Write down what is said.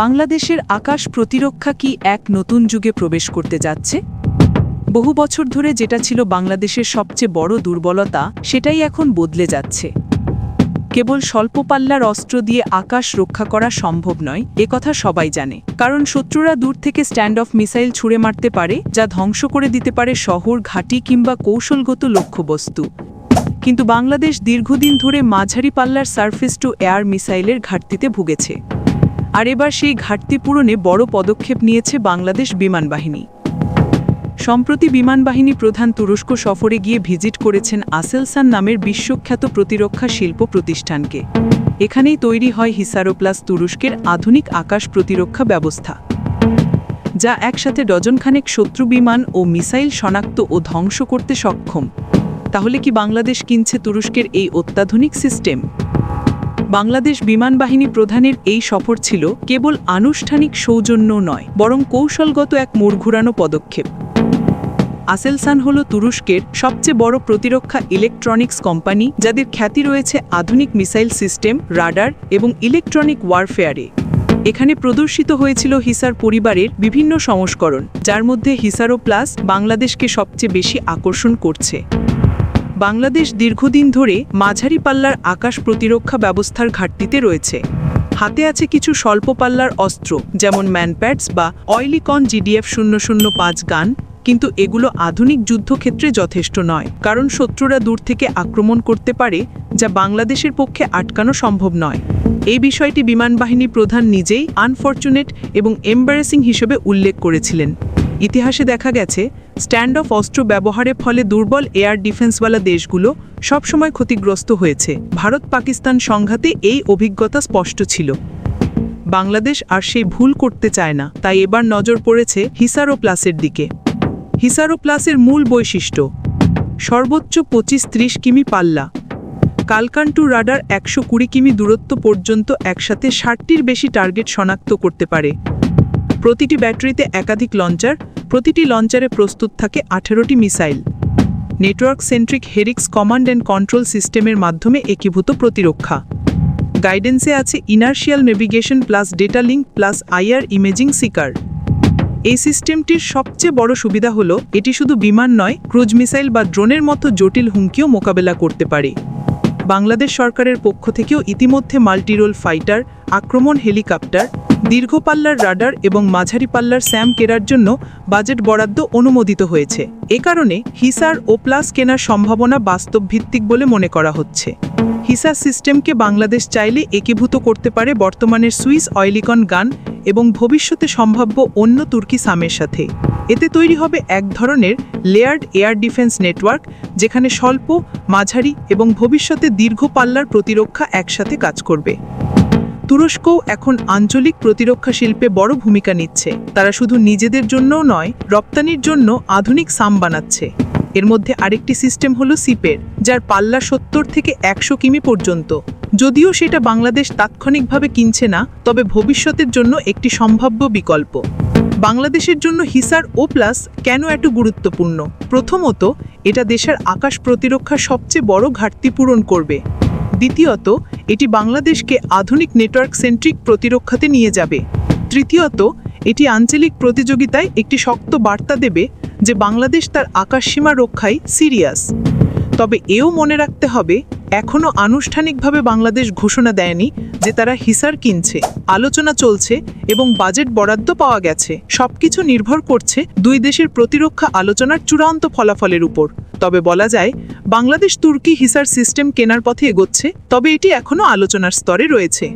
বাংলাদেশের আকাশ প্রতিরক্ষা কি এক নতুন যুগে প্রবেশ করতে যাচ্ছে? বহু বছর ধরে যেটা ছিল বাংলাদেশের সবচেয়ে বড় দুর্বলতা, সেটাই এখন বদলে যাচ্ছে। কেবল স্বল্প পাল্লার অস্ত্র দিয়ে আকাশ রক্ষা করা সম্ভব নয় একথা সবাই জানে। কারণ শত্রুরা দূর থেকে স্ট্যান্ড অফ মিসাইল ছুড়ে মারতে পারে, যা ধ্বংস করে দিতে পারে শহর, ঘাঁটি কিংবা কৌশলগত লক্ষ্যবস্তু। কিন্তু বাংলাদেশ দীর্ঘদিন ধরে মাঝারি পাল্লার সার্ফেস টু এয়ার মিসাইলের ঘাটতিতে ভুগেছে। আর এবার সেই ঘাটতি পূরণে বড় পদক্ষেপ নিয়েছে বাংলাদেশ বিমান বাহিনী। সম্প্রতি বিমান বাহিনী প্রধান তুরস্ক সফরে গিয়ে ভিজিট করেছেন আসেলসান নামের বিশ্বখ্যাত প্রতিরক্ষা শিল্প প্রতিষ্ঠানকে। এখানেই তৈরি হয় হিসারোপ্লাস তুরস্কের আধুনিক আকাশ প্রতিরক্ষা ব্যবস্থা, যা একসাথে ডজনখানেক শত্রু বিমান ও মিসাইল শনাক্ত ও ধ্বংস করতে সক্ষম। তাহলে কি বাংলাদেশ কিনছে তুরস্কের এই অত্যাধুনিক সিস্টেম? বাংলাদেশ বিমান বাহিনী প্রধানের এই সফর ছিল কেবল আনুষ্ঠানিক সৌজন্য নয়, বরং কৌশলগত এক মোড় ঘুরানো পদক্ষেপ। আসেলসান হল তুরস্কের সবচেয়ে বড় প্রতিরক্ষা ইলেকট্রনিক্স কোম্পানি, যাদের খ্যাতি রয়েছে আধুনিক মিসাইল সিস্টেম, রাডার এবং ইলেকট্রনিক ওয়ারফেয়ারে। এখানে প্রদর্শিত হয়েছিল হিসার পরিবারের বিভিন্ন সংস্করণ, যার মধ্যে হিসারো প্লাস বাংলাদেশকে সবচেয়ে বেশি আকর্ষণ করছে। বাংলাদেশ দীর্ঘদিন ধরে মাঝারি পাল্লার আকাশ প্রতিরক্ষা ব্যবস্থার ঘাটতিতে রয়েছে। হাতে আছে কিছু স্বল্প পাল্লার অস্ত্র, যেমন ম্যানপ্যাডস বা অয়েলিকন জিডিএফ শূন্য শূন্য পাঁচ গান, কিন্তু এগুলো আধুনিক যুদ্ধক্ষেত্রে যথেষ্ট নয়, কারণ শত্রুরা দূর থেকে আক্রমণ করতে পারে, যা বাংলাদেশের পক্ষে আটকানো সম্ভব নয়। এই বিষয়টি বিমান বাহিনী প্রধান নিজেই আনফর্চুনেট এবং এম্বারেসিং হিসেবে উল্লেখ করেছিলেন। ইতিহাসে দেখা গেছে স্ট্যান্ড অফ অস্ত্র ব্যবহারের ফলে দুর্বল এয়ার ডিফেন্সওয়ালা দেশগুলো সবসময় ক্ষতিগ্রস্ত হয়েছে। ভারত পাকিস্তান সংঘাতে এই অভিজ্ঞতা স্পষ্ট ছিল। বাংলাদেশ আর সেই ভুল করতে চায় না, তাই এবার নজর পড়েছে হিসারো প্লাসের দিকে। হিসারো প্লাসের মূল বৈশিষ্ট্য, সর্বোচ্চ পঁচিশ ত্রিশ কিমি পাল্লা। কালকান্টু রাডার একশো কুড়ি কিমি দূরত্ব পর্যন্ত একসাথে ষাটটির বেশি টার্গেট শনাক্ত করতে পারে। প্রতিটি ব্যাটারিতে একাধিক লঞ্চার প্রতিটি লঞ্চারে প্রস্তুত থাকে আঠেরোটি মিসাইল। নেটওয়ার্ক সেন্ট্রিক হেরিক্স কমান্ড অ্যান্ড কন্ট্রোল সিস্টেমের মাধ্যমে একীভূত প্রতিরক্ষা। গাইডেন্সে আছে inertial navigation plus data link plus IR imaging seeker এই সিস্টেমটির সবচেয়ে বড় সুবিধা হলো, এটি শুধু বিমান নয়, ক্রুজ মিসাইল বা ড্রোনের মতো জটিল হুমকিও মোকাবেলা করতে পারে। বাংলাদেশ সরকারের পক্ষ থেকেও ইতিমধ্যে মাল্টিরোল ফাইটার, আক্রমণ হেলিকপ্টার, দীর্ঘ পাল্লার রাডার এবং মাঝারি পাল্লার স্যাম কেনার জন্য বাজেট বরাদ্দ অনুমোদিত হয়েছে। এ কারণে হিসার ও প্লাস কেনার সম্ভাবনা বাস্তবভিত্তিক বলে মনে করা হচ্ছে। হিসার সিস্টেমকে বাংলাদেশ চাইলে একীভূত করতে পারে বর্তমানের সুইস অয়েলিকন গান এবং ভবিষ্যতে সম্ভাব্য অন্য তুর্কি সামের সাথে। এতে তৈরি হবে এক ধরনের লেয়ার্ড এয়ার ডিফেন্স নেটওয়ার্ক, যেখানে স্বল্প, মাঝারি এবং ভবিষ্যতে দীর্ঘ পাল্লার প্রতিরক্ষা একসাথে কাজ করবে। তুরস্কও এখন আঞ্চলিক প্রতিরক্ষা শিল্পে বড় ভূমিকা নিচ্ছে। তারা শুধু নিজেদের জন্যও নয়, রপ্তানির জন্য আধুনিক সাম বানাচ্ছে। এর মধ্যে আরেকটি সিস্টেম হলো সিপের, যার পাল্লা সত্তর থেকে একশো কিমি পর্যন্ত। যদিও সেটা বাংলাদেশ তাৎক্ষণিকভাবে কিনছে না, তবে ভবিষ্যতের জন্য একটি সম্ভাব্য বিকল্প। বাংলাদেশের জন্য হিসার ও প্লাস কেন এত গুরুত্বপূর্ণ? প্রথমত, এটা দেশের আকাশ প্রতিরক্ষার সবচেয়ে বড় ঘাটতি পূরণ করবে। দ্বিতীয়ত, এটি বাংলাদেশকে আধুনিক নেটওয়ার্ক সেন্ট্রিক প্রতিরক্ষাতে নিয়ে যাবে। তৃতীয়ত, এটি আঞ্চলিক প্রতিযোগিতায় একটি শক্ত বার্তা দেবে যে বাংলাদেশ তার আকাশসীমা রক্ষায় সিরিয়াস। তবে এও মনে রাখতে হবে এখনও আনুষ্ঠানিকভাবে বাংলাদেশ ঘোষণা দেয়নি যে তারা হিসার কিনছে, আলোচনা চলছে এবং বাজেট বরাদ্দ পাওয়া গেছে। সবকিছু নির্ভর করছে দুই দেশের প্রতিরক্ষা আলোচনার চূড়ান্ত ফলাফলের উপর। তবে বলা যায় বাংলাদেশ তুর্কি হিসার সিস্টেম কেনার পথে এগোচ্ছে, তবে এটি এখনও আলোচনার স্তরে রয়েছে।